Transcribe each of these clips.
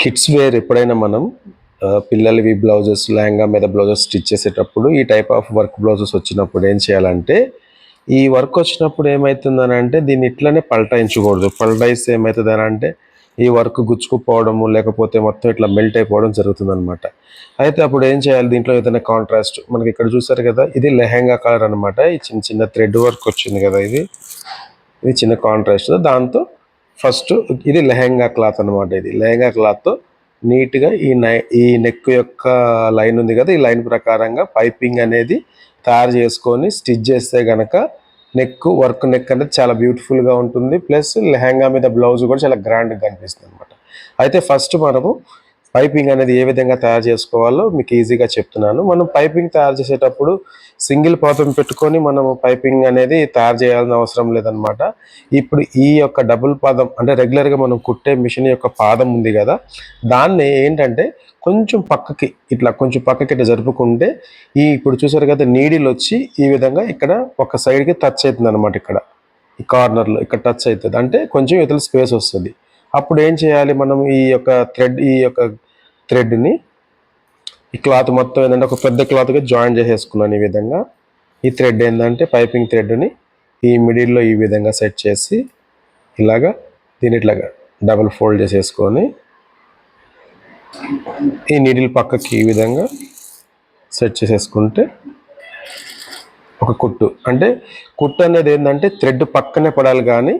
Kids wear ఎప్పుడైనా మనం పిల్లలవి బ్లౌజెస్ లెహంగా మీద బ్లౌజెస్ స్టిచ్ చేసేటప్పుడు ఈ టైప్ ఆఫ్ వర్క్ బ్లౌజెస్ వచ్చినప్పుడు ఏం చేయాలంటే ఈ వర్క్ వచ్చినప్పుడు ఏమవుతుందని అంటే దీన్ని ఇట్లనే పల్టాయించకూడదు. పల్టాయిస్తే ఏమవుతుంది అని అంటే ఈ వర్క్ గుచ్చుకుపోవడము లేకపోతే మొత్తం ఇట్లా మెల్ట్ అయిపోవడం జరుగుతుంది అనమాట అయితే అప్పుడు ఏం చేయాలి? దీంట్లో ఏదైనా కాంట్రాస్ట్ మనకి ఇక్కడ చూసారు కదా ఇది లెహంగా కలర్ అనమాట ఈ చిన్న చిన్న థ్రెడ్ వర్క్ వచ్చింది కదా ఇది. ఇది చిన్న కాంట్రాస్ట్ దాంతో ఫస్ట్ ఇది లెహంగా క్లాత్ అనమాట ఇది. లెహంగా క్లాత్తో నీట్గా ఈ నై ఈ నెక్ యొక్క లైన్ ఉంది కదా ఈ లైన్ ప్రకారంగా పైపింగ్ అనేది తయారు చేసుకొని స్టిచ్ చేస్తే కనుక నెక్ వర్క్ నెక్ అనేది చాలా బ్యూటిఫుల్గా ఉంటుంది. ప్లస్ లెహంగా మీద బ్లౌజ్ కూడా చాలా గ్రాండ్గా కనిపిస్తుంది అనమాట అయితే ఫస్ట్ మనము పైపింగ్ అనేది ఏ విధంగా తయారు చేసుకోవాలో మీకు ఈజీగా చెప్తున్నాను. మనం పైపింగ్ తయారు చేసేటప్పుడు సింగిల్ పాదం పెట్టుకొని మనం పైపింగ్ అనేది తయారు చేయాల్సిన అవసరం లేదనమాట ఇప్పుడు ఈ యొక్క డబుల్ పాదం అంటే రెగ్యులర్గా మనం కుట్టే మిషన్ యొక్క పాదం ఉంది కదా దాన్ని ఏంటంటే కొంచెం పక్కకి ఇట్లా కొంచెం పక్కకి ఇట్లా జరుపుకుంటే ఈ ఇప్పుడు చూసారు కదా నీడిలు వచ్చి ఈ విధంగా ఇక్కడ ఒక సైడ్కి టచ్ అవుతుంది అనమాట ఇక్కడ. ఈ కార్నర్లో ఇక్కడ టచ్ అవుతుంది. అంటే కొంచెం ఇతర స్పేస్ వస్తుంది. అప్పుడు ఏం చేయాలి మనం ఈ యొక్క థ్రెడ్ ఈ యొక్క థ్రెడ్ని. ఈ క్లాత్ మొత్తం ఏంటంటే ఒక పెద్ద క్లాత్గా జాయిన్ చేసేసుకున్నాను ఈ విధంగా. ఈ థ్రెడ్ ఏంటంటే పైపింగ్ థ్రెడ్ని ఈ మిడిల్లో ఈ విధంగా సెట్ చేసి ఇలాగా దీని ఇట్లాగా డబుల్ ఫోల్డ్ చేసేసుకొని ఈ నీడిల్ పక్కకి ఈ విధంగా సెట్ చేసేసుకుంటే ఒక కుట్టు. అంటే కుట్టు అనేది ఏంటంటే థ్రెడ్ పక్కనే పడాలి కానీ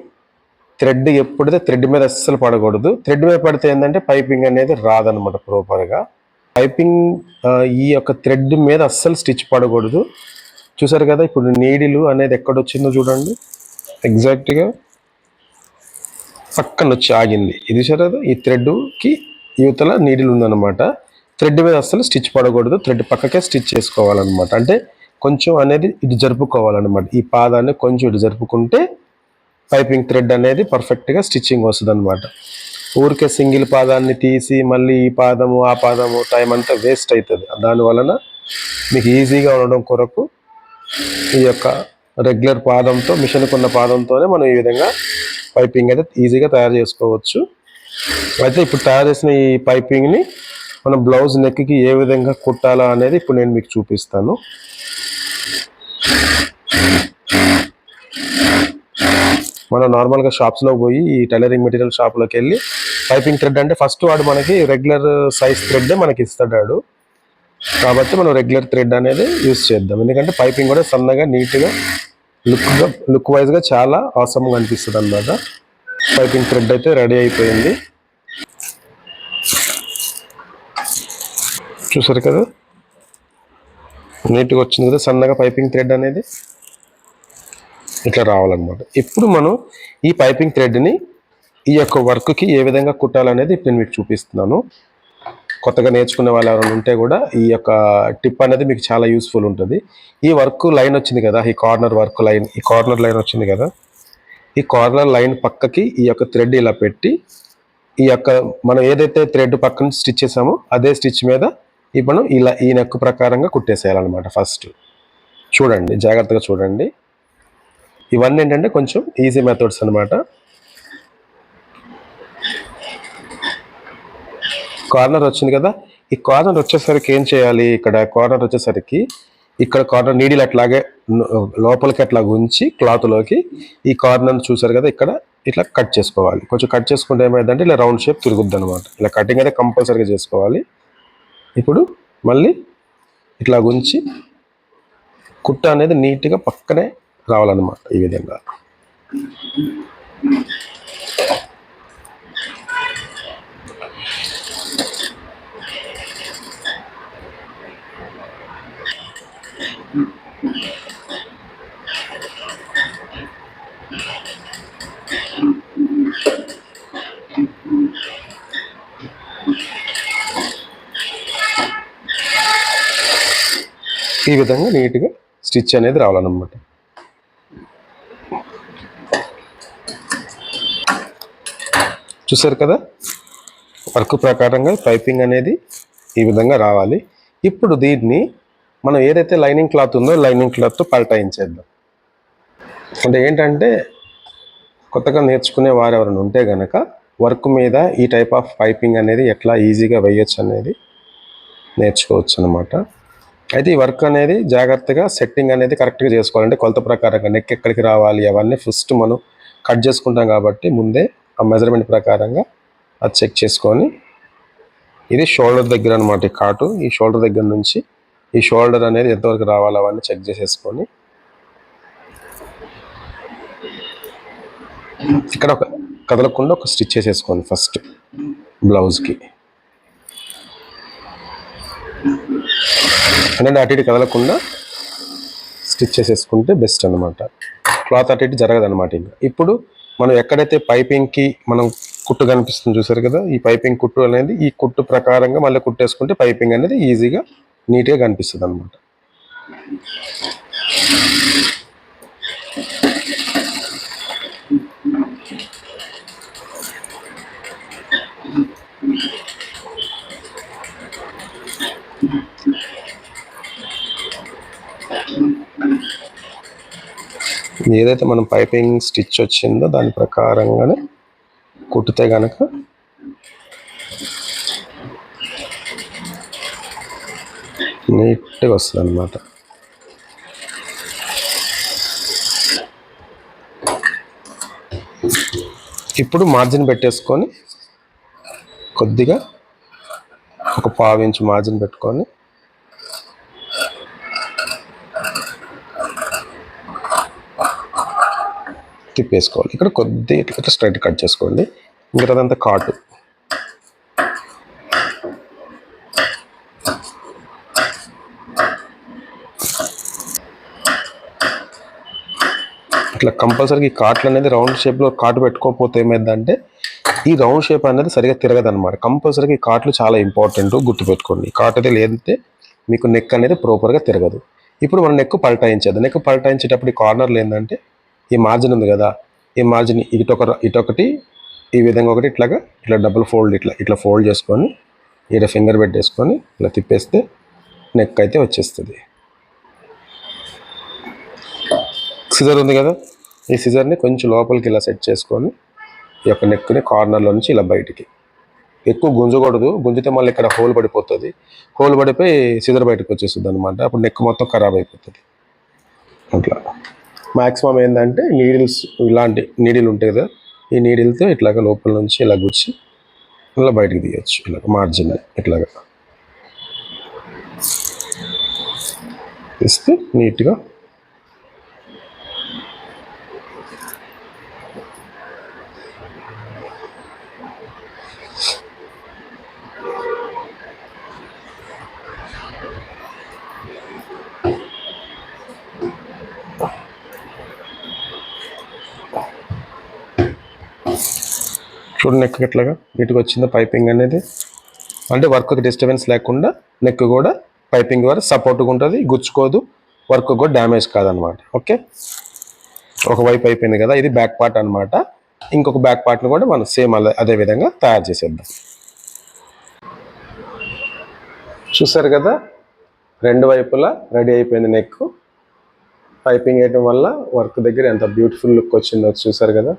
థ్రెడ్ ఎప్పుడైతే థ్రెడ్ మీద అస్సలు పడకూడదు. థ్రెడ్ మీద పడితే ఏంటంటే పైపింగ్ అనేది రాదనమాట ప్రాపర్గా. పైపింగ్ ఈ యొక్క థ్రెడ్ మీద అస్సలు స్టిచ్ పడకూడదు. చూసారు కదా ఇప్పుడు నీడిలు అనేది ఎక్కడ వచ్చిందో చూడండి. ఎగ్జాక్ట్గా పక్కన వచ్చి ఆగింది. ఇది చూసారు కదా ఈ థ్రెడ్కి యువతల నీడిలు ఉందన్నమాట. థ్రెడ్ మీద అస్సలు స్టిచ్ పడకూడదు. థ్రెడ్ పక్కకే స్టిచ్ చేసుకోవాలన్నమాట. అంటే కొంచెం అనేది ఇటు జరుపుకోవాలన్నమాట. ఈ పాదాన్ని కొంచెం ఇటు జరుపుకుంటే పైపింగ్ థ్రెడ్ అనేది పర్ఫెక్ట్గా స్టిచ్చింగ్ వస్తుంది అనమాట ఊరికే సింగిల్ పాదాన్ని తీసి మళ్ళీ ఈ పాదము ఆ పాదము టైం అంతా వేస్ట్ అవుతుంది దాని వలన మీకు ఈజీగా ఉండడం కొరకు ఈ యొక్క రెగ్యులర్ పాదంతో మిషన్కు ఉన్న పాదంతోనే మనం ఈ విధంగా పైపింగ్ అయితే ఈజీగా తయారు చేసుకోవచ్చు. అయితే ఇప్పుడు తయారు చేసిన ఈ పైపింగ్ని మనం బ్లౌజ్ నెక్కి ఏ విధంగా కుట్టాలా అనేది ఇప్పుడు నేను మీకు చూపిస్తాను. మనం నార్మల్గా షాప్స్లో పోయి ఈ టైలరింగ్ మెటీరియల్ షాప్లోకి వెళ్ళి పైపింగ్ థ్రెడ్ అంటే ఫస్ట్ వాడు మనకి రెగ్యులర్ సైజ్ థ్రెడ్డే మనకి ఇస్తాడు కాబట్టి మనం రెగ్యులర్ థ్రెడ్ అనేది యూస్ చేద్దాం. ఎందుకంటే పైపింగ్ కూడా సన్నగా నీట్గా లుక్గా లుక్ వైజ్గా చాలా అవసరంగా అనిపిస్తుంది అన్నమాట పైపింగ్ థ్రెడ్ అయితే రెడీ అయిపోయింది. చూసారు కదా? నీట్గా వచ్చింది కదా సన్నగా పైపింగ్ థ్రెడ్ అనేది? ఇట్లా రావాలన్నమాట. ఇప్పుడు మనం ఈ పైపింగ్ థ్రెడ్ని ఈ యొక్క వర్క్కి ఏ విధంగా కుట్టాలనేది ఇప్పుడు నేను మీకు చూపిస్తున్నాను. కొత్తగా నేర్చుకునే వాళ్ళు ఎవరైనా ఉంటే కూడా ఈ యొక్క టిప్ అనేది మీకు చాలా యూస్ఫుల్ ఉంటుంది. ఈ వర్క్ లైన్ వచ్చింది కదా ఈ కార్నర్ వర్క్ లైన్ ఈ కార్నర్ లైన్ వచ్చింది కదా ఈ కార్నర్ లైన్ పక్కకి ఈ యొక్క థ్రెడ్ ఇలా పెట్టి ఈ యొక్క మనం ఏదైతే థ్రెడ్ పక్కన స్టిచ్ చేసామో అదే స్టిచ్ మీద ఇప్పుడు ఇలా ఈ నెక్ ప్రకారంగా కుట్టేసేయాలన్నమాట ఫస్ట్. చూడండి జాగ్రత్తగా చూడండి. ఇవన్నీ ఏంటంటే కొంచెం ఈజీ మెథడ్స్ అనమాట కార్నర్ వచ్చింది కదా? ఈ కార్నర్ వచ్చేసరికి ఏం చేయాలి? ఇక్కడ కార్నర్ వచ్చేసరికి ఇక్కడ కార్నర్ నీడిల్ అట్లాగే లోపలికి అట్లా ఉంచి క్లాత్లోకి ఈ కార్నర్ చూసారు కదా? ఇక్కడ ఇట్లా కట్ చేసుకోవాలి. కొంచెం కట్ చేసుకుంటే ఏమైందంటే ఇలా రౌండ్ షేప్ తిరుగుద్ది అనమాట ఇలా కటింగ్ అయితే కంపల్సరీగా చేసుకోవాలి. ఇప్పుడు మళ్ళీ ఇట్లా ఉంచి కుట్ట అనేది నీట్గా పక్కనే రావాలన్నమాట ఈ విధంగా. ఈ విధంగా నీట్గా స్టిచ్ అనేది రావాలన్నమాట. చూసారు కదా? వర్క్ ప్రకారంగా పైపింగ్ అనేది ఈ విధంగా రావాలి. ఇప్పుడు దీన్ని మనం ఏదైతే లైనింగ్ క్లాత్ ఉందో లైనింగ్ క్లాత్తో పల్టాయించేద్దాం. అంటే ఏంటంటే కొత్తగా నేర్చుకునే వారు ఎవరైనా ఉంటే కనుక వర్క్ మీద ఈ టైప్ ఆఫ్ పైపింగ్ అనేది ఎట్లా ఈజీగా వేయొచ్చు అనేది నేర్చుకోవచ్చు అనమాట అయితే ఈ వర్క్ అనేది జాగ్రత్తగా సెట్టింగ్ అనేది కరెక్ట్గా చేసుకోవాలంటే కొలత ప్రకారంగా నెక్ ఎక్కడికి రావాలి అవన్నీ ఫస్ట్ మనం కట్ చేసుకుంటాం కాబట్టి ముందే ఆ మెజర్మెంట్ ప్రకారంగా అది చెక్ చేసుకొని ఇది షోల్డర్ దగ్గర అనమాట కాటు. ఈ షోల్డర్ దగ్గర నుంచి ఈ షోల్డర్ అనేది ఎంతవరకు రావాలి అవన్నీ చెక్ చేసేసుకొని ఇక్కడ ఒక కదలకుండా ఒక స్టిచ్ చేసేసుకోండి ఫస్ట్ బ్లౌజ్కి. అనేది అటు ఇటు కదలకుండా స్టిచ్ చేసేసుకుంటే బెస్ట్ అనమాట క్లాత్ అటు ఇటు జరగదు అనమాట ఇంకా. ఇప్పుడు మనం ఎక్కడైతే పైపింగ్కి మనం కుట్టు కనిపిస్తుంది చూసారు కదా ఈ పైపింగ్ కుట్టు అనేది ఈ కుట్టు ప్రకారంగా మళ్ళీ కుట్టేసుకుంటే పైపింగ్ అనేది ఈజీగా నీట్గా కనిపిస్తుంది అనమాట ఏదైతే మనం పైపింగ్ స్టిచ్ వచ్చిందో దాని ప్రకారంగానే కుట్టితే కనుక నీట్గా వస్తుంది అన్నమాట ఇప్పుడు మార్జిన్ పెట్టేసుకొని కొద్దిగా ఒక పావు ఇంచు మార్జిన్ పెట్టుకొని తిప్పేసుకోవాలి ఇక్కడ కొద్ది ఇట్లా స్ట్రైట్ కట్ చేసుకోండి. ఇంకా అదంతా కాటు ఇట్లా కంపల్సరీ కాట్లు అనేది రౌండ్ షేప్లో కాటు పెట్టుకోకపోతే ఏమైందంటే ఈ రౌండ్ షేప్ అనేది సరిగా తిరగదు అనమాట కంపల్సరీ కాట్లు చాలా ఇంపార్టెంట్ గుర్తుపెట్టుకోండి. కాటు అయితే లేదంటే మీకు నెక్ అనేది ప్రాపర్గా తిరగదు. ఇప్పుడు మనం నెక్ పల్టాయించేది నెక్ పల్టాయించేటప్పుడు ఈ కార్నర్లు ఏంటంటే ఈ మార్జిన్ ఉంది కదా ఈ మార్జిన్ ఇటొక ఇటొకటి ఈ విధంగా ఒకటి ఇట్లాగా ఇట్లా డబుల్ ఫోల్డ్ ఇట్లా ఇట్లా ఫోల్డ్ చేసుకొని ఇక్కడ ఫింగర్ పెట్టేసుకొని ఇట్లా తిప్పేస్తే నెక్ అయితే వచ్చేస్తుంది. సిజర్ ఉంది కదా ఈ సిజర్ని కొంచెం లోపలికి ఇలా సెట్ చేసుకొని ఈ యొక్క నెక్ని కార్నర్లో నుంచి ఇలా బయటికి. ఎక్కువ గుంజకూడదు గుంజితే మళ్ళీ ఇక్కడ హోల్ పడిపోతుంది. హోల్ పడిపోయి సిజర్ బయటకు వచ్చేస్తుంది అనమాట అప్పుడు నెక్ మొత్తం ఖరాబ్ అయిపోతుంది. అట్లా. మ్యాక్సిమం ఏంటంటే నీడిల్స్ ఇలాంటి నీడిల్ ఉంటాయి కదా ఈ నీడిల్తో ఇట్లాగ లోపల నుంచి ఇలా గుచ్చి ఇలా బయటకు తీయచ్చు ఇలా మార్జిన్ ఇట్లాగా. ఇస్తే నీట్గా చూడండి నెక్ ఎట్లాగా? నీట్గా వచ్చింది పైపింగ్ అనేది? అంటే వర్క్ డిస్టర్బెన్స్ లేకుండా నెక్ కూడా పైపింగ్ ద్వారా సపోర్ట్గా ఉంటుంది గుచ్చుకోదు వర్క్ కూడా డ్యామేజ్ కాదనమాట. ఓకే ఒక వైపు అయిపోయింది కదా ఇది బ్యాక్ పార్ట్ అన్నమాట ఇంకొక బ్యాక్ పార్ట్ని కూడా మనం సేమ్ అలా అదే విధంగా తయారు చేసేద్దాం. చూసారు కదా రెండు వైపులా రెడీ అయిపోయింది నెక్ పైపింగ్ వేయడం వల్ల వర్క్ దగ్గర ఎంత బ్యూటిఫుల్ లుక్ వచ్చిందో చూసారు కదా?